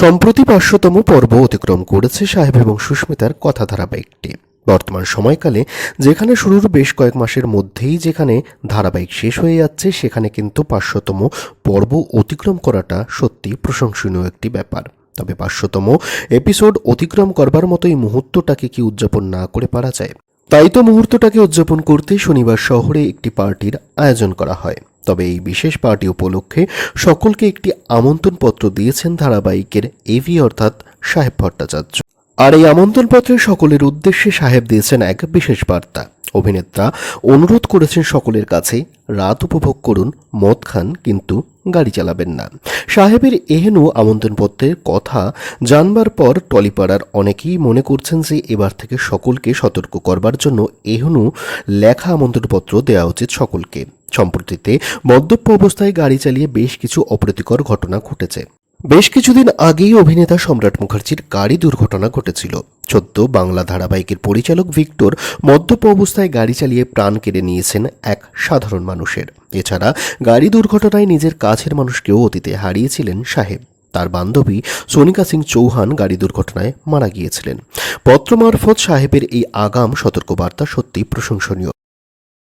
সম্প্রতি পাঁচশোতম পর্ব অতিক্রম করেছে সাহেব এবং সুস্মিতার কথা ধারাবাহিকটি বর্তমান সময়কালে যেখানে শুরুর বেশ কয়েক মাসের মধ্যেই যেখানে ধারাবাহিক শেষ হয়ে যাচ্ছে, সেখানে কিন্তু পাঁচশোতম পর্ব অতিক্রম করাটা সত্যি প্রশংসনীয় একটি ব্যাপার। তবে পাঁচশোতম এপিসোড অতিক্রম করবার মতো এই মুহূর্তটাকে কি উদযাপন না করে পারা যায়? তাই তো মুহূর্তটাকে উদযাপন করতে শনিবার শহরে একটি পার্টির আয়োজন করা হয়। তবে এই বিশেষ পার্টি উপলক্ষে সকলকে একটি আমন্ত্রণপত্র দিয়েছেন ধারাবাহিকের এভি অর্থাৎ সাহেব ভট্টাচার্য। আর এই আমন্ত্রণপত্রে সকলের উদ্দেশ্যে সাহেব দিয়েছেন এক বিশেষ বার্তা। অভিনেতা অনুরোধ করেছেন সকলের কাছে, রাত উপভোগ করুন, মদ খান, কিন্তু গাড়ি চালাবেন না। সাহেবের এহেনু আমন্ত্রণপত্রের কথা জানবার পর টলিপাড়ার অনেকেই মনে করছেন যে এবার থেকে সকলকে সতর্ক করবার জন্য এহেনু লেখা আমন্ত্রণপত্র দেওয়া উচিত সকলকে। সম্প্রতিতে মদ্যপ অবস্থায় গাড়ি চালিয়ে বেশ কিছু অপ্রীতিকর ঘটনা ঘটেছে। বেশ কিছুদিন আগেই অভিনেতা সম্রাট মুখার্জির গাড়ি দুর্ঘটনা ঘটেছিল। সদ্য বাংলা ধারাবাহিকের পরিচালক ভিক্টর মদ্যপ অবস্থায় গাড়ি চালিয়ে প্রাণ কেড়ে নিয়েছেন এক সাধারণ মানুষের। এছাড়া গাড়ি দুর্ঘটনায় নিজের কাছের মানুষকেও অতীতে হারিয়েছিলেন সাহেব। তার বান্ধবী সোনিকা সিং চৌহান গাড়ি দুর্ঘটনায় মারা গিয়েছিলেন। পত্র মারফত সাহেবের এই আগাম সতর্কবার্তা সত্যি প্রশংসনীয়।